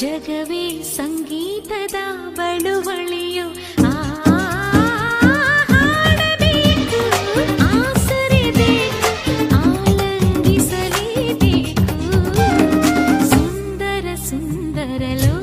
ಜಗವೇ ಸಂಗೀತದ ಬಳುವಳಿಯು ಸುಂದರ ಸುಂದರಲು